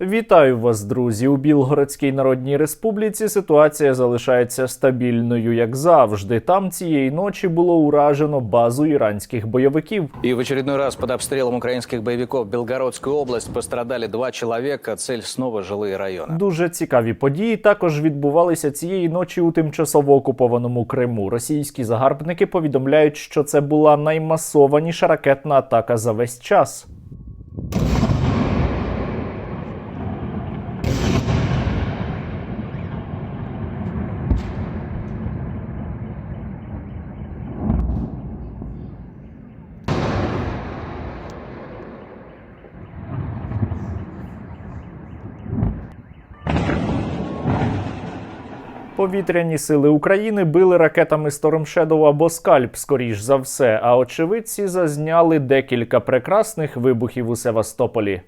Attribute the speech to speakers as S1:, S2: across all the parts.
S1: Вітаю вас, друзі! У Білгородській Народній Республіці ситуація залишається стабільною, як завжди. Там цієї ночі було уражено базу іранських бойовиків.
S2: И в очередной раз под обстрелом украинских боевиков в Белгородскую область пострадали два человека. Цель снова жилые районы.
S1: Дуже цікаві події також відбувалися цієї ночі у тимчасово окупованому Криму. Російські загарбники повідомляють, що це була наймасованіша ракетна атака за весь час. Повітряні сили України били ракетами Storm Shadow або Скальп, скоріш за все. А очевидці зазняли декілька прекрасних вибухів у Севастополі.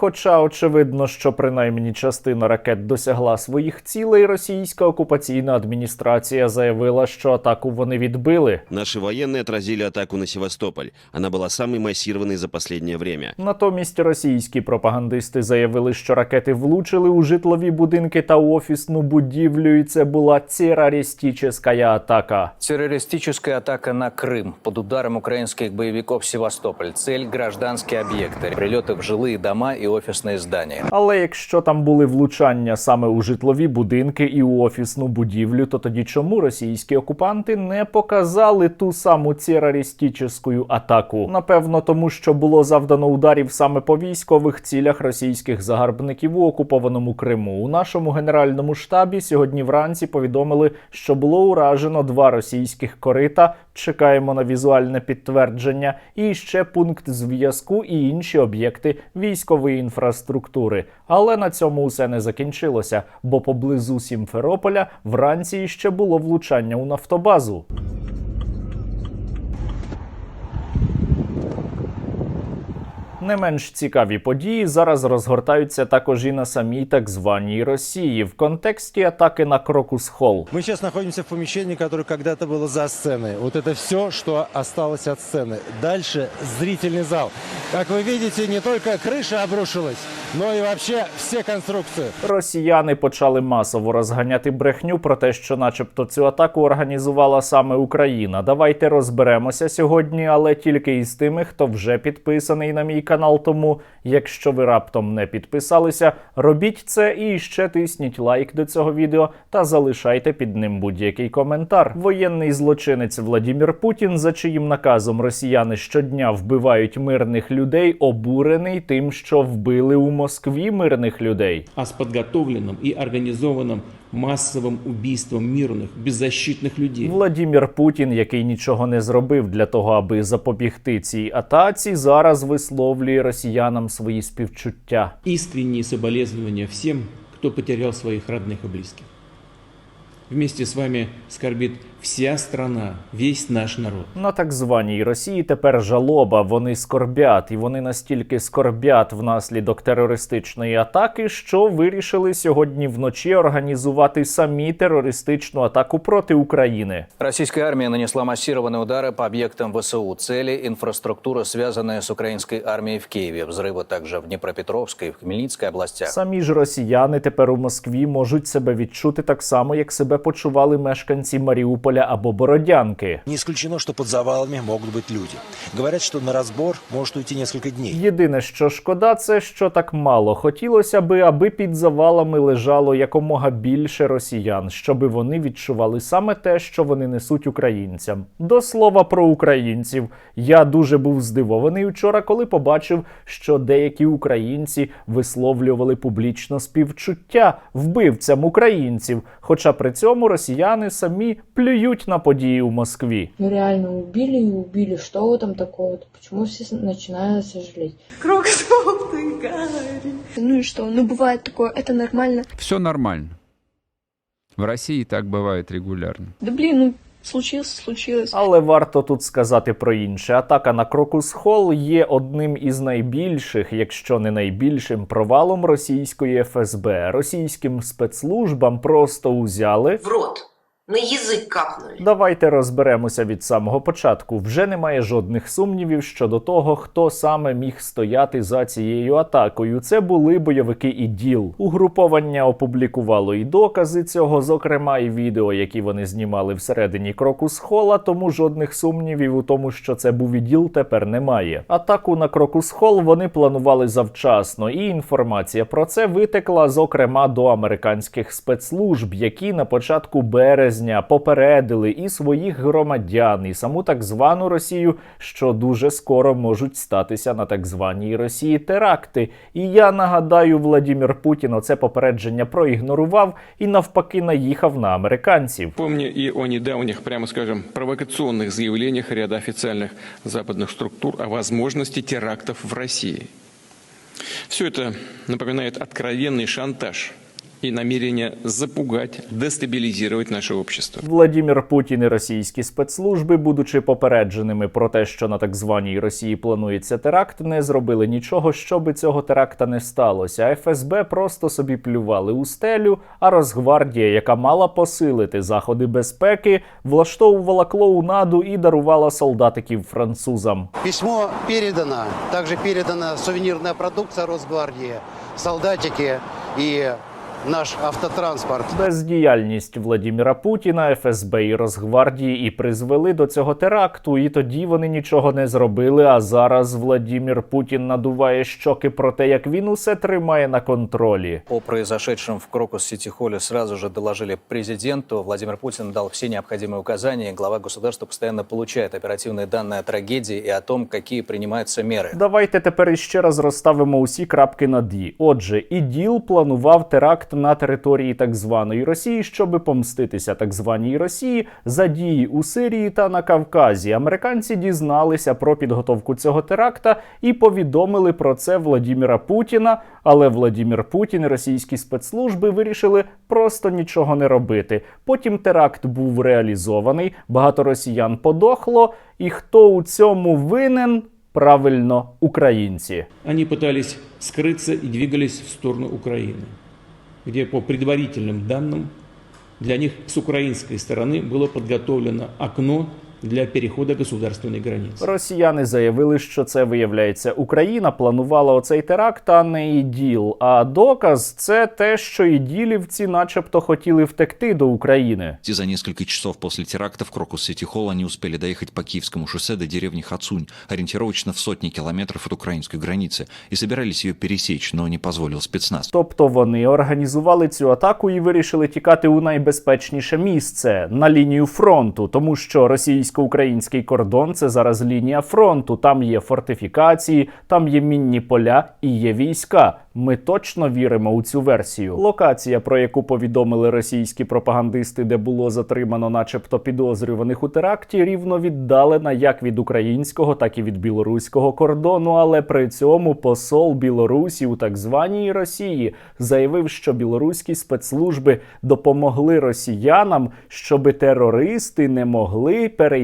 S1: хоча очевидно, що принаймні частина ракет досягла своїх цілей, російська окупаційна адміністрація заявила, що атаку вони відбили.
S3: Наши военные отразили атаку на Севастополь. Она была самой массированной за последнее время.
S1: Натомість російські пропагандисти заявили, що ракети влучили у житлові будинки та офісну будівлю, і це була терористична атака.
S2: Террористическая атака на Крым. Под ударом украинских боевиков Севастополь. Цель – гражданские объекты. Прилеты в жилые дома и офисные здания.
S1: Але якщо там були влучання саме у житлові будинки і у офісну будівлю, то тоді чому російські окупанти не показали ту саму терористичну атаку? Напевно, тому що було завдано ударів саме по військових цілях російських загарбників у окупованому Криму. У нашому генеральному штабі сьогодні вранці повідомили, що було уражено два російських корита. Чекаємо на візуальне підтвердження, і ще пункт зв'язку і інші об'єкти військової інфраструктури. Але на цьому усе не закінчилося, бо поблизу Сімферополя вранці ще було влучання у нафтобазу. Не менш цікаві події зараз розгортаються також і на самій так званій Росії в контексті атаки на Крокус Холл.
S4: Мы сейчас находимся в помещении, которое когда-то было за сценой. Вот это все, что осталось от сцены. Дальше зрительный зал. Как вы видите, не только крыша обрушилась, но и вообще все конструкции.
S1: Росіяни почали масово розганяти брехню про те, що, начебто, цю атаку організувала саме Україна. Давайте розберемося сьогодні, але тільки із тими, хто вже підписаний на мій канал. Тому, якщо ви раптом не підписалися, робіть це і ще тисніть лайк до цього відео та залишайте під ним будь-який коментар. Воєнний злочинець Владімір Путін, за чиїм наказом росіяни щодня вбивають мирних людей, обурений тим, що вбили у Москві мирних людей.
S5: а с подготовленным и организованным массовым убийством мирных, беззащитных людей.
S1: Владімір Путін, який нічого не зробив для того, аби запобігти цій атаці, зараз висловлює росіянам свої співчуття.
S5: Искренние соболезнования всем, кто потерял своих родных и близких. Вместе с вами скорбит вся страна, весь наш народ.
S1: На так званій Росії тепер жалоба. Вони скорбять, і вони настільки скорбять внаслідок терористичної атаки, що вирішили сьогодні вночі організувати самі терористичну атаку проти України.
S2: Российская армия нанесла массированные удары по объектам ВСУ. Цели – инфраструктура, связанная с украинской армией в Киеве. Взрывы также в Днепропетровской и в Хмельницкой областях.
S1: Самі ж росіяни тепер у Москві можуть себе відчути так само, як себе почували мешканці Маріуполя або Бородянки.
S6: Не исключено, что под завалами могут быть люди. Говорят, что на разбор может уйти несколько дней.
S1: Єдине, що шкода, це що так мало. Хотілося би, аби під завалами лежало якомога більше росіян, щоби вони відчували саме те, що вони несуть українцям. До слова про українців, я дуже був здивований вчора, коли побачив, що деякі українці висловлювали публічно співчуття вбивцям українців. Хоча при цьому росіяни самі плюють на події у Москві.
S7: Ну реально убили и убили. Что в этом такого-то? Почему все с- начинают сожалеть?
S8: Крок желтый, Гарри.
S9: Ну и что? Ну бывает такое, это нормально.
S10: Все нормально. В России так бывает регулярно.
S9: Да блин, ну случилось, случилось.
S1: Але варто тут сказати про інше. Атака на Крокус Холл є одним із найбільших, якщо не найбільшим провалом російської ФСБ. Російським спецслужбам просто узяли.
S8: В рот. На язык капнули.
S1: Давайте розберемося від самого початку. Вже немає жодних сумнівів щодо того, хто саме міг стояти за цією атакою. Це були бойовики ІДІЛ. Угруповання опублікувало і докази цього, зокрема і відео, які вони знімали всередині Крокус Хола. Тому жодних сумнівів у тому, що це був іділ, тепер немає. Атаку на Крокус Хол вони планували завчасно, і інформація про це витекла, зокрема до американських спецслужб, які на початку березня попередили і своїх громадян, і саму так звану Росію, що дуже скоро можуть статися на так званій Росії теракти. І я нагадаю, Владімір Путін оце попередження проігнорував і навпаки наїхав на американців.
S5: Помню и о недавних, прямо скажем, провокационных заявлениях ряда официальных западных структур о возможности терактов в России. Все это напоминает откровенный шантаж и намерение запугать, дестабилизировать наше общество.
S1: Владімір Путін і російські спецслужби, будучи попередженими про те, що на так званій Росії планується теракт, не зробили нічого, щоби цього теракта не сталося. ФСБ просто собі плювали у стелю. А Росгвардія, яка мала посилити заходи безпеки, влаштовувала клоунаду і дарувала солдатиків французам.
S4: Письмо передано. Также передана сувенирная продукция Росгвардии, солдатики и наш автотранспорт.
S1: Бездіяльність Владіміра Путіна, ФСБ і Росгвардії і призвели до цього теракту, і тоді вони нічого не зробили. А зараз Владімір Путін надуває щоки про те, як він усе тримає на контролі.
S2: О произошедшем в Крокус-Сити-Холле сразу же доложили президенту. Владимир Путин дал все необходимые указания. Глава государства постоянно получает оперативные данные о трагедии и о том, какие принимаются меры.
S1: Давайте тепер іще раз розставимо усі крапки над «і». Отже, іділ планував теракт на території так званої Росії, щоби помститися так званій Росії за дії у Сирії та на Кавказі. Американці дізналися про підготовку цього теракта і повідомили про це Владіміра Путіна. Але Владімір Путін і російські спецслужби вирішили просто нічого не робити. Потім теракт був реалізований, багато росіян подохло. І хто у цьому винен? Правильно, українці.
S5: Они пытались скрыться и двигались в сторону Украины, где по предварительным данным для них с украинской стороны было подготовлено окно для перехода государственной границы.
S1: Росіяни заявили, що це виявляється Україна планувала оцей теракт, а не іділ. А доказ це те, що іділівці, начебто, хотіли втекти до України.
S10: И за несколько часов после теракта в Крокус-Сити Холл они успели доехать по Киевскому шоссе до деревни Хацунь, ориентировочно в сотни километров от украинской границы, и собирались ее пересечь, но не позволил спецназ.
S1: Тобто вони організували цю атаку і вирішили тікати у найбезпечніше місце на лінію фронту, тому що російсько-український кордон це зараз лінія фронту. Там є фортифікації, там є мінні поля і є війська. Ми точно віримо у цю версію. Локація, про яку повідомили російські пропагандисти, де було затримано, начебто підозрюваних у теракті, рівно віддалена як від українського, так і від білоруського кордону. Але при цьому посол Білорусі у так званій Росії заявив, що білоруські спецслужби допомогли росіянам, щоби терористи не могли перейти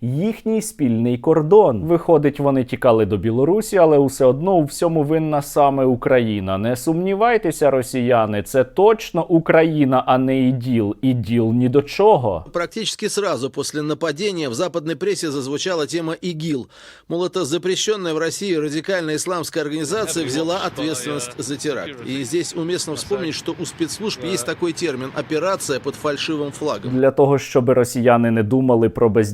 S1: їхній спільний кордон. Виходить, вони тікали до Білорусі, але усе одно у всьому винна саме Україна. Не сумнівайтеся, росіяни, це точно Україна, а не іділ. Іділ ні до чого.
S11: Практически сразу после нападения в западной прессе зазвучала тема ИГИЛ. Мол, это запрещенная в России радикальная исламская организация взяла ответственность за теракт. И здесь уместно вспомнить, что у спецслужб есть такой термин «операция под фальшивым флагом».
S1: Для того, щоб росіяни не думали про бездіяльність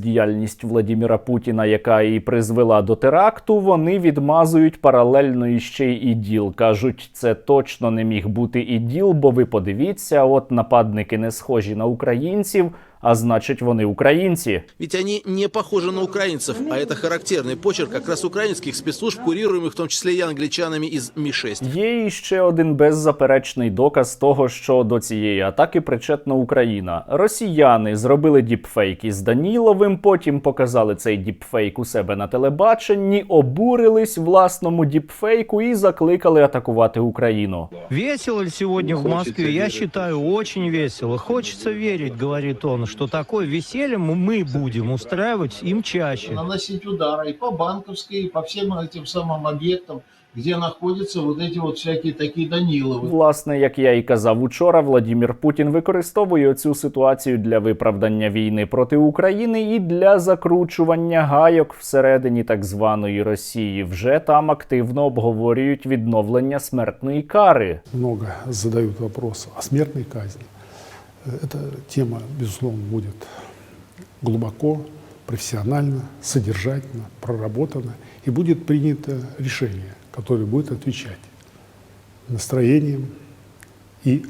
S1: Владіміра Путіна, яка і призвела до теракту, вони відмазують паралельно іще й іділ. Кажуть, це точно не міг бути іділ, бо ви подивіться, от нападники не схожі на українців, а значить, вони українці.
S11: Ведь они не похожи на украинцев, а это характерный почерк как раз украинских спецслужб, курируемых в том числе и англичанами из Ми-6.
S1: Є іще один беззаперечний доказ того, що до цієї атаки причетна Україна. Росіяни зробили діпфейк із Даніловим, потім показали цей діпфейк у себе на телебаченні, обурились власному діпфейку і закликали атакувати Україну.
S12: Весело ли сегодня в Москве? Я считаю, очень весело. Хочется верить, говорит он, что такое веселье мы будем устраивать им чаще.
S13: наносить удары и по банковской, и по всем этим самым объектам, где находятся вот эти вот всякие такие Даниловы.
S1: Власне, як я і казав учора, Владімір Путін використовує цю ситуацію для виправдання війни проти України і для закручування гайок всередині так званої Росії. Вже там активно обговорюють відновлення смертної кари.
S14: Много задают вопрос о смертной казни. Эта тема, безусловно, будет глубоко, профессионально, содержательно проработана и будет принято решение, которое будет отвечать настроениям и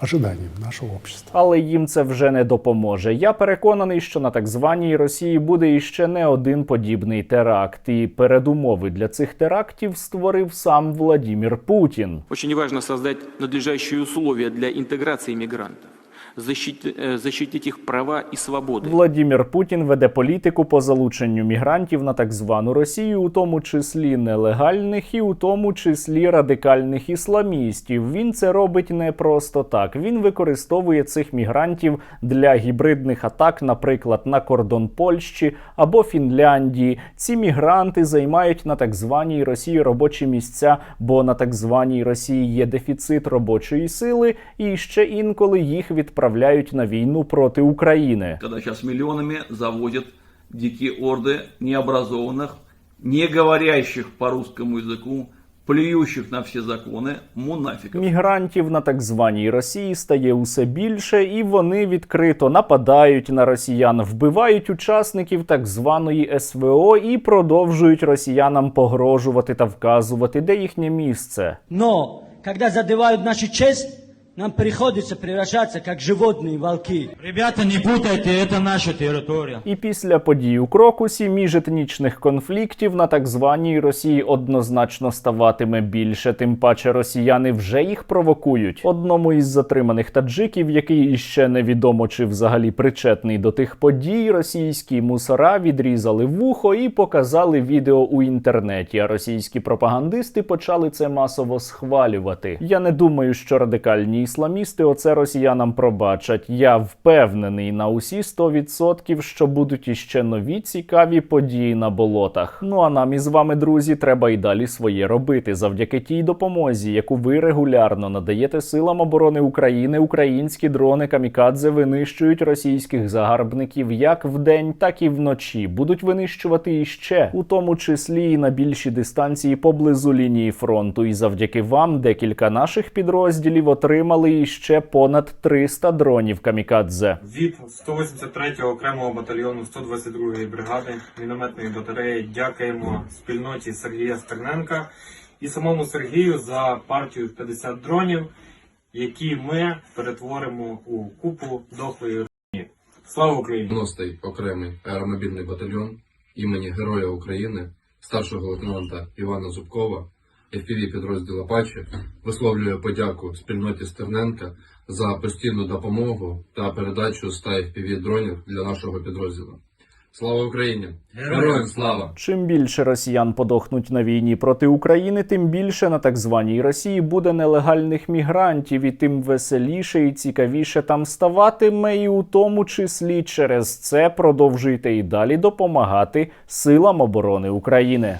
S14: ожиданиям нашего общества.
S1: Але їм це вже не допоможе. Я переконаний, що на так званій Росії буде іще не один подібний теракт, і передумови для цих терактів створив сам Владімір Путін.
S15: Очень важно создать надлежащие условия для интеграции мигрантов, защитить, э, защитить их права и свободы.
S1: Владімір Путін веде політику по залученню мігрантів на так звану Росію, у тому числі нелегальних і у тому числі радикальних ісламістів. Він це робить не просто так. Він використовує цих мігрантів для гібридних атак, наприклад, на кордон Польщі або Фінляндії. Ці мігранти займають на так званій Росії робочі місця, бо на так званій Росії є дефіцит робочої сили, і ще інколи їх відправляють на війну проти України.
S16: когда сейчас миллионами заводят дикие орды необразованных, не говорящих по русскому языку, плюющих на все законы мунафиков.
S1: Мігрантів на так званій Росії стає усе більше, і вони відкрито нападають на росіян, вбивають учасників так званої СВО і продовжують росіянам погрожувати та вказувати, де їхнє місце.
S17: Но, когда задевают нашу честь, нам приходится превращаться как животные волки. Ребята, не путайте, это наша территория.
S1: І після подій у Крокусі міжетнічних конфліктів на так званій Росії однозначно ставатиме більше. Тим паче росіяни вже їх провокують. Одному із затриманих таджиків, який іще невідомо чи взагалі причетний до тих подій, російські мусора відрізали вухо і показали відео у інтернеті. А російські пропагандисти почали це масово схвалювати. Я не думаю, що радикальні ісламісти оце росіянам пробачать. Я впевнений на усі 100%, що будуть іще нові цікаві події на болотах. Ну а нам із вами, друзі, треба й далі своє робити завдяки тій допомозі, яку ви регулярно надаєте силам оборони України. Українські дрони камікадзе винищують російських загарбників як вдень, так і вночі. Будуть винищувати іще, у тому числі і на більші дистанції поблизу лінії фронту. І завдяки вам декілька наших підрозділів отримали іще понад 300 дронів камікадзе.
S18: Від 183-го окремого батальйону 122-ї бригади мінометної батареї дякуємо спільноті Сергія Стерненка і самому Сергію за партію 50 дронів, які ми перетворимо у купу дохлої руні. Слава Україні!
S19: 90-й окремий аеромобільний батальйон імені Героя України, старшого лейтенанта Івана Зубкова, FPV підрозділ Апачі висловлює подяку спільноті Стерненка за постійну допомогу та передачу 100 FPV дронів для нашого підрозділу. Слава Україні! Героям слава!
S1: Чим більше росіян подохнуть на війні проти України, тим більше на так званій Росії буде нелегальних мігрантів, і тим веселіше і цікавіше там ставатиме, і у тому числі через це продовжуйте і далі допомагати силам оборони України.